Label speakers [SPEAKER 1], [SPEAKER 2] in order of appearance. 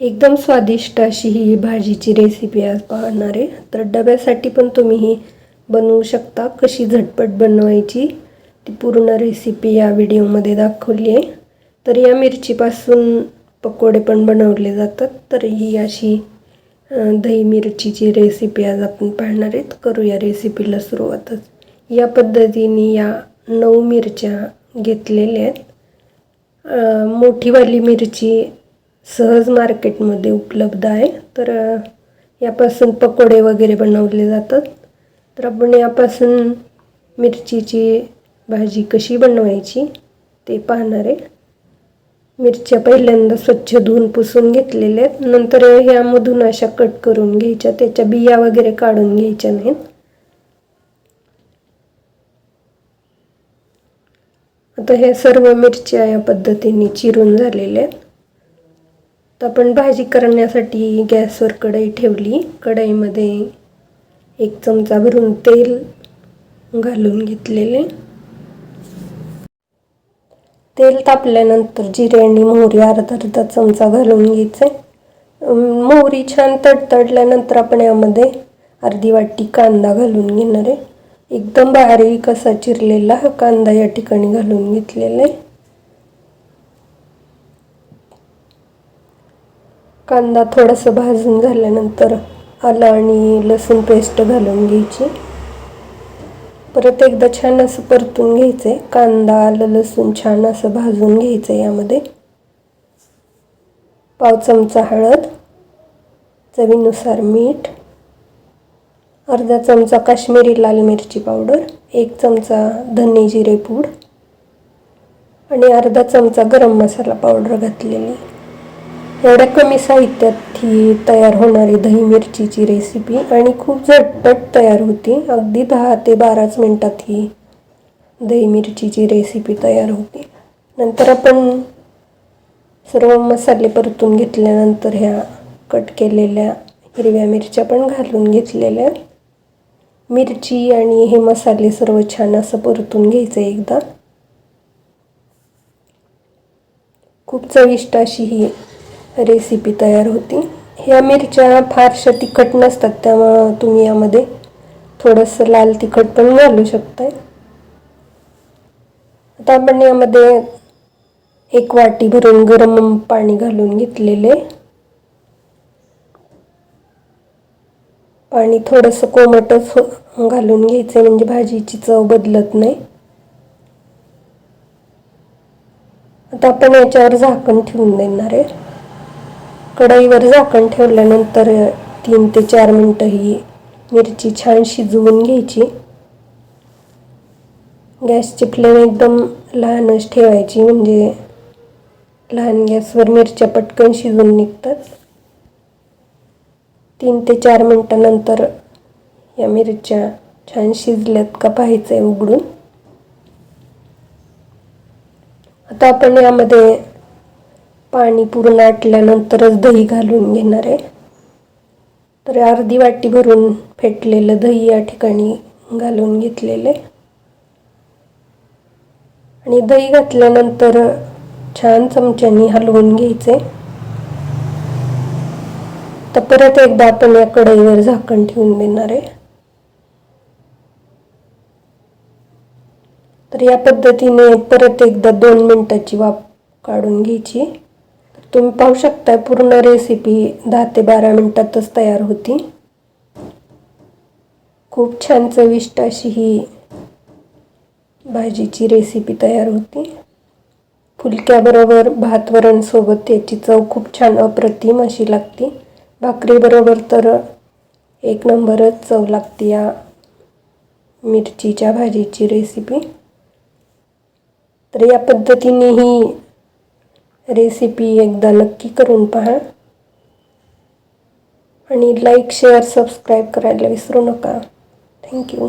[SPEAKER 1] एकदम स्वादिष्ट अशी ही भाजीची रेसिपी आज पाहणार आहे. तर डब्यासाठी पण तुम्ही ही बनवू शकता. कशी झटपट बनवायची ती पूर्ण रेसिपी या व्हिडिओमध्ये दाखवली आहे. तर या मिरचीपासून पकोडे पण बनवले जातात. तर ही अशी दही मिरचीची रेसिपी आज आपण पाहणार आहेत. करूया रेसिपीला सुरुवातच. या पद्धतीने या नऊ मिरच्या घेतलेल्या आहेत. मोठीवाली मिरची सहज मार्केटमध्ये उपलब्ध आहे. तर यापासून पकोडे वगैरे बनवले जातात. तर आपण यापासून मिरचीची भाजी कशी बनवायची ते पाहणार आहे. मिरच्या पहिल्यांदा स्वच्छ धुवून पुसून घेतलेल्या आहेत. नंतर ह्यामधून अशा कट करून घ्यायच्या. त्याच्या बिया वगैरे काढून घ्यायच्या नाहीत. आता हे सर्व मिरच्या या पद्धतीने चिरून झालेल्या आहेत. तर आपण भाजी करण्यासाठी गॅसवर कढई ठेवली. कढईमध्ये एक चमचा भरून तेल घालून घेतलेले. तेल तापल्यानंतर जिरे आणि मोहरी अर्धा अर्धा चमचा घालून घ्यायचे. मोहरी छान तडतडल्यानंतर आपण यामध्ये अर्धी वाटी कांदा घालून घेणार आहे. एकदम बारीक असा चिरलेला हा कांदा या ठिकाणी घालून घेतलेला आहे. कांदा थोडासा भाजून झाल्यानंतर आलं आणि लसूण पेस्ट घालून घ्यायची. परत एकदा छान असं परतून घ्यायचंय. कांदा आलं लसूण छान असं भाजून घ्यायचं यामध्ये. पाव चमचा हळद चवीनुसार मीठ अर्धा चमचा काश्मीरी लाल मिरची पावडर एक चमचा धने जिरे पूड आणि अर्धा चमचा गरम मसाला पावडर घातलेली. एवढ्या कमी साहित्यात ही तयार होणारी दही मिरचीची रेसिपी आणि खूप झटपट तयार होती. अगदी दहा ते बाराच मिनटात ही दही मिरचीची रेसिपी तयार होती. नंतर आपण सर्व मसाले परतून घेतल्यानंतर ह्या कट केलेल्या हिरव्या मिरच्या पण घालून घेतलेल्या. मिरची आणि हे मसाले सर्व छान असं परतून घ्यायचं एकदा. खूप चविष्ट अशी ही रेसिपी तयार होती. ह्या मिरच्या फारशा तिखट नसतात त्यामुळं तुम्ही यामध्ये थोडंसं लाल तिखट पण घालू शकताय. आता आपण यामध्ये एक वाटी भरून गरम पाणी घालून घेतलेले. पाणी थोडंसं कोमटच हो- घालून घ्यायचं म्हणजे भाजीची चव बदलत नाही. आता आपण याच्यावर झाकण ठेवून देणार आहे. कढईवर झाकण ठेवल्यानंतर तीन ते चार मिनटं ही मिरची छान शिजवून घ्यायची. गॅसची फ्लेम एकदम लहानच ठेवायची म्हणजे लहान गॅसवर मिरच्या पटकन शिजून निघतात. तीन ते चार मिनटानंतर या मिरच्या छान शिजल्यात का पाहायचं आहे उघडून. आता आपण यामध्ये पाणी पूर्ण आटल्यानंतरच दही घालून घेणार आहे. तर अर्धी वाटी भरून फेटलेलं दही या ठिकाणी घालून घेतलेले आणि दही घातल्यानंतर छान चमच्यानी हलवून घ्यायचे. तर परत एकदा आपण या कढईवर झाकण ठेवून देणार आहे. तर या पद्धतीने परत एकदा दोन मिनटाची वाफ काढून घ्यायची. तुम्ही पाहू शकता पूर्ण रेसिपी दहा ते बारा मिनटातच तयार होती. खूप छान चविष्ट अशी ही भाजीची रेसिपी तयार होती. फुलक्याबरोबर भात वरणसोबत याची चव खूप छान अप्रतिम अशी लागते. भाकरीबरोबर तर एक नंबरच चव लागते या मिरचीच्या भाजीची रेसिपी तर या पद्धतीने ही रेसिपी एकदा नक्की करून पहा. आणि लाईक शेअर सबस्क्राईब करायला विसरू नका. थँक्यू